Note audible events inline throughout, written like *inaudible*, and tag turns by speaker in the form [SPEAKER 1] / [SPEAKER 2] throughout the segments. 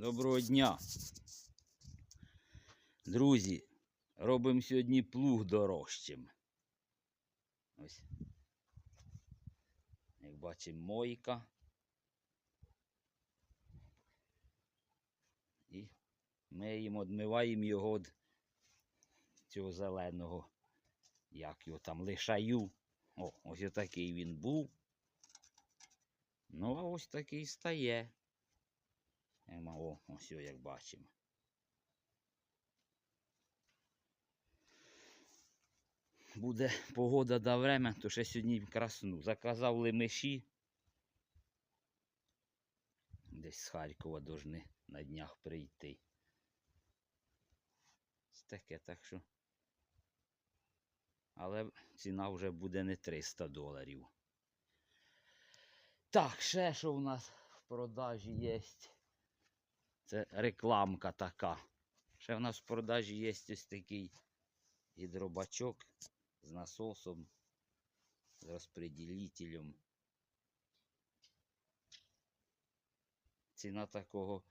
[SPEAKER 1] Доброго дня. Друзі, робимо сьогодні плуг дорожчим. Ось. Як бачимо, мойка. І ми їм одмиваємо його від цього зеленого, як його там лишаю. О, ось отакий він був. Ну, а ось такий стає. О, ось як бачимо. Буде погода да время, то ще сьогодні красну. Заказав лемеші. Десь з Харкова должны на днях прийти. Ось таке, так що. Але ціна вже буде не 300 доларів. Так, ще що в нас в продажі є. Це рекламка така. Ще в нас в продажі є ось такий гідробачок з насосом, з розпреділителем. Ціна такого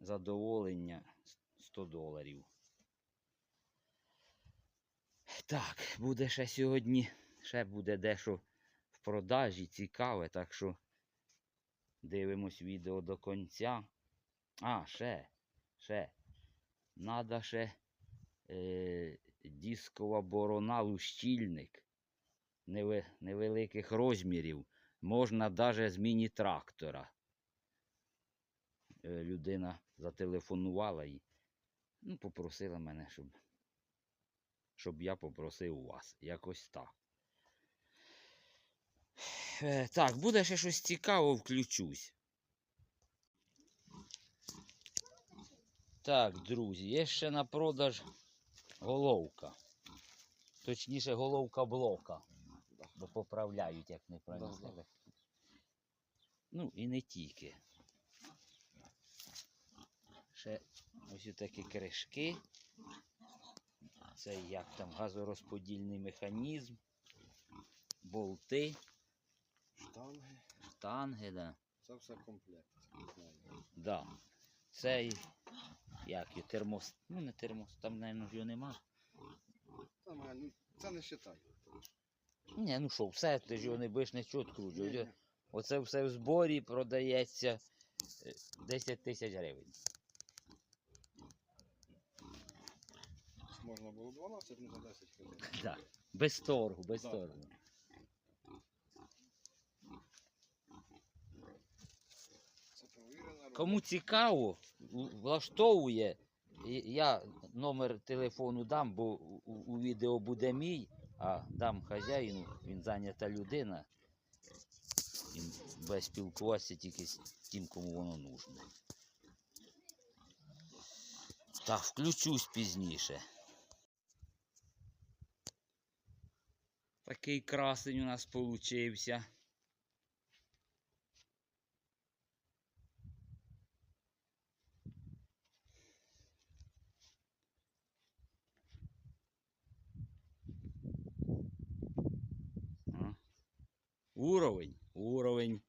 [SPEAKER 1] задоволення 100 доларів. Так, буде ще сьогодні, ще буде дещо в продажі цікаве, так що дивимось відео до кінця. А, ще, ще. Надо ще е, дискова борона лущільник неве- невеликих розмірів. Можна навіть з міні-трактора. Е, людина зателефонувала і ну, попросила мене, щоб, щоб я попросив у вас. Якось так. Е, так, буде ще щось цікаве, включусь. Так, друзі, є ще на продаж головка. Точніше, головка блока. Бо поправляють, як неправильно
[SPEAKER 2] Да, да.
[SPEAKER 1] Ну і не тільки. Ще ось такі кришки. Це як там газорозподільний механізм, болти,
[SPEAKER 2] Штанги.
[SPEAKER 1] штанги, да.
[SPEAKER 2] Це все комплект.
[SPEAKER 1] Да. Цей, як і термос, ну не термос, там, мабуть, його нема.
[SPEAKER 2] Та, має, ну, це не считай.
[SPEAKER 1] Ні, ну що, все, ти ж його не будеш нічого
[SPEAKER 2] Ні.
[SPEAKER 1] Оце все в зборі продається е, 10 тисяч гривень.
[SPEAKER 2] Можна було 12, ну за 10 хвилин. *laughs*
[SPEAKER 1] Да. Без торгу, без
[SPEAKER 2] Да.
[SPEAKER 1] торгу.
[SPEAKER 2] Це провірена робота.
[SPEAKER 1] Кому цікаво, влаштовує, я номер телефону дам, бо у, відео буде мій, а дам хазяїну, він зайнята людина. Він буде спілкуватися тільки з тим, кому воно нужно. Так, включусь пізніше. Такий красень у нас получився. Уровень, уровень.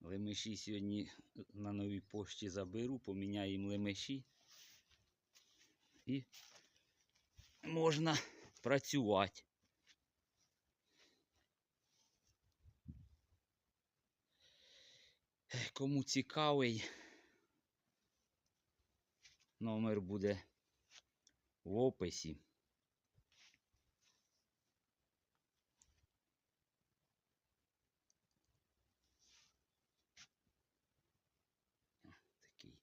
[SPEAKER 1] Лемеші сьогодні на новій пошті заберу, поміняємо лемеші. І можна працювати. Кому цікавий, номер буде в описі. Такий.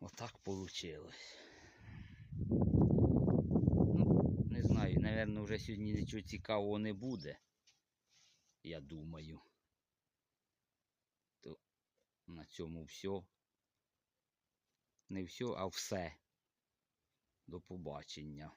[SPEAKER 1] Отак получилось. Ну, не знаю, напевно, вже сьогодні нічого цікавого не буде. Я думаю. То на цьому все. Не все, а все. До побачення.